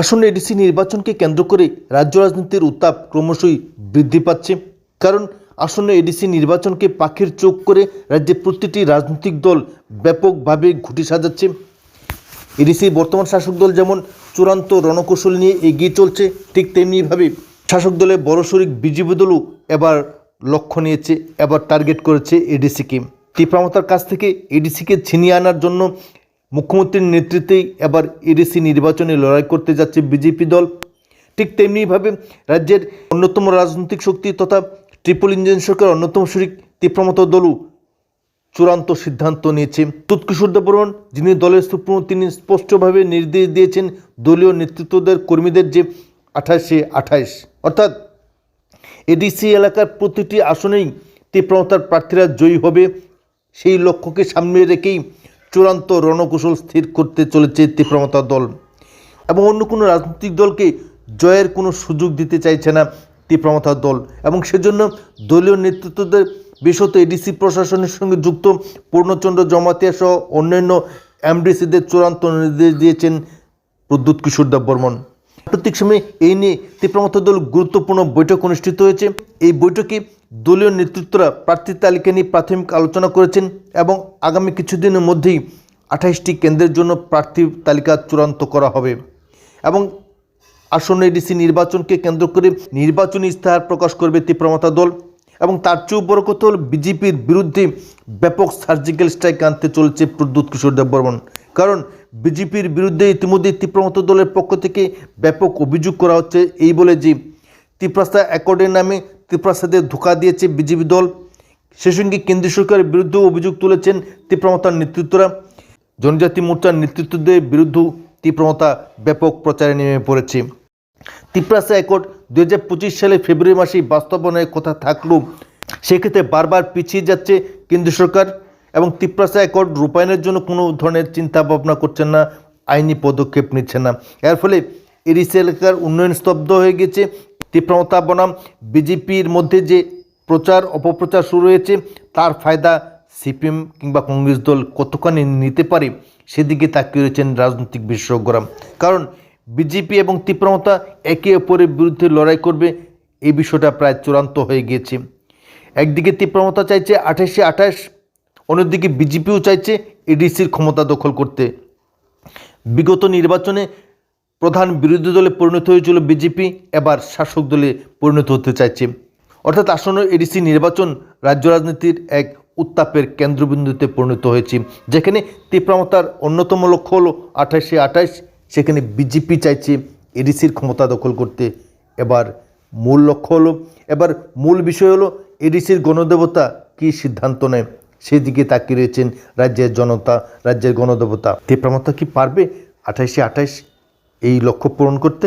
আসন্ন এডিসি নির্বাচনকে কেন্দ্র করে রাজ্য রাজনীতির উত্তাপ ক্রমশই বৃদ্ধি পাচ্ছে। কারণ আসন্ন এডিসি নির্বাচনকে পাখির চোখ করে রাজ্যের প্রতিটি রাজনৈতিক দল ব্যাপকভাবে ঘুটি সাজাচ্ছে। এডিসি বর্তমান শাসক দল যেমন চূড়ান্ত রণকৌশল নিয়ে এগিয়ে চলছে, ঠিক তেমনিভাবে শাসক দলের বড় শরিক বিজেপি দলও এবার লক্ষ্য নিয়েছে, এবার টার্গেট করেছে এডিসিকে তীব্রমতার কাছ থেকে এডিসিকে ছিনিয়ে আনার জন্য মুখ্যমন্ত্রীর নেতৃত্বেই এবার এডিসি নির্বাচনে লড়াই করতে যাচ্ছে বিজেপি দল। ঠিক তেমনিভাবে রাজ্যের অন্যতম রাজনৈতিক শক্তি তথা ট্রিপল ইঞ্জিন সরকার অন্যতম শরিক তীব্রমত দলও চূড়ান্ত সিদ্ধান্ত নিয়েছে। তুৎকিশোর দেববর্মন যিনি দলের সুপ্রিমো, তিনি স্পষ্টভাবে নির্দেশ দিয়েছেন দলীয় নেতৃত্বদের কর্মীদের যে আঠাশে আঠাইশ অর্থাৎ এডিসি এলাকার প্রতিটি আসনেই তীব্রতার প্রার্থীরা জয়ী হবে। সেই লক্ষ্যকে সামনে রেখেই চূড়ান্ত রণকৌশল স্থির করতে চলেছে তীব্রমতা দল। এবং অন্য কোনো রাজনৈতিক দলকে জয়ের কোনো সুযোগ দিতে চাইছে না তীব্রমতা দল। এবং সেজন্য দলীয় নেতৃত্বদের বিশত এডিসি প্রশাসনের সঙ্গে যুক্ত পূর্ণচন্দ্র জমাতিয়া সহ অন্যান্য এমডিসিদের চূড়ান্ত নির্দেশ দিয়েছেন প্রদ্যুৎ কিশোর দেব বর্মন। প্রত্যেক সময় এই নিয়ে তীব্রমত দল গুরুত্বপূর্ণ বৈঠক অনুষ্ঠিত হয়েছে। এই বৈঠকে দলীয় নেতৃত্বরা প্রার্থী তালিকা নিয়ে প্রাথমিক আলোচনা করেছেন এবং আগামী কিছুদিনের মধ্যেই আঠাইশটি কেন্দ্রের জন্য প্রার্থী তালিকা চূড়ান্ত করা হবে এবং আসন্ন এডিসি নির্বাচনকে কেন্দ্র করে নির্বাচনী ইস্তাহার প্রকাশ করবে তীব্রমতা দল এবং তার চেয়েও বড় কথা হল বিজেপির বিরুদ্ধে ব্যাপক সার্জিক্যাল স্ট্রাইক আনতে চলেছে প্রদ্যুৎ কিশোর দেববর্মন। কারণ বিজেপির বিরুদ্ধে ইতিমধ্যে তীব্রমত দলের পক্ষ থেকে ব্যাপক অভিযোগ করা হচ্ছে। এই বলে যে ত্রিপ্রাসা অ্যাকর্ডের নামে ত্রিপ্রাসাদের ধোকা দিয়েছে বিজেপি দল। সে সঙ্গে কেন্দ্রীয় সরকারের বিরুদ্ধেও অভিযোগ তুলেছেন তীব্রমতার নেতৃত্বরা। জনজাতি মোর্চার নেতৃত্বদের বিরুদ্ধেও তীব্রমতা ব্যাপক প্রচারে নেমে পড়েছে। তিপ্রাসা অ্যাকর্ড দু হাজার পঁচিশ সালে ফেব্রুয়ারি মাসেই বাস্তবায়নের কথা থাকলেও সেক্ষেত্রে বারবার পিছিয়ে যাচ্ছে কেন্দ্র সরকার। এবং তিপ্রাসা অ্যাকর্ড রূপায়ণের জন্য কোনো ধরনের চিন্তা ভাবনা করছেন না, আইনি পদক্ষেপ নিচ্ছেন না। এর ফলে এডিসি এলাকার উন্নয়ন স্তব্ধ হয়ে গেছে। তীব্রমতা বনাম বিজেপির মধ্যে যে প্রচার, অপপ্রচার শুরু হয়েছে, তার ফায়দা সিপিএম কিংবা কংগ্রেস দল কতখানি নিতে পারে সেদিকে তাকিয়ে রয়েছেন রাজনৈতিক বিশেষজ্ঞরা। কারণ বিজেপি এবং তীব্রমতা একে অপরের বিরুদ্ধে লড়াই করবে এই বিষয়টা প্রায় চূড়ান্ত হয়ে গিয়েছে একদিকে তীব্রমতা চাইছে আঠাশে আঠাশ অন্যদিকে বিজেপিও চাইছে এডিসির ক্ষমতা দখল করতে। বিগত নির্বাচনে প্রধান বিরোধী দলে পরিণত হয়েছিল বিজেপি, এবার শাসক দলে পরিণত হতে চাইছে। অর্থাৎ আসন্ন এডিসি নির্বাচন রাজ্য রাজনীতির এক উত্তাপের কেন্দ্রবিন্দুতে পরিণত হয়েছে, যেখানে তীব্রমতার অন্যতম লক্ষ্য হলো আঠাশে আঠাশ, সেখানে বিজেপি চাইছে এডিসির ক্ষমতা দখল করতে। এবার মূল লক্ষ্য হলো, এবার মূল বিষয় হলো এডিসির গণদেবতা কী সিদ্ধান্ত নেয়? সেদিকে তাকিয়ে রয়েছেন রাজ্যের জনতা, রাজ্যের গণদেবতা। তীব্রমতা কি পারবে আঠাশে আঠাশ এই লক্ষ্য পূরণ করতে?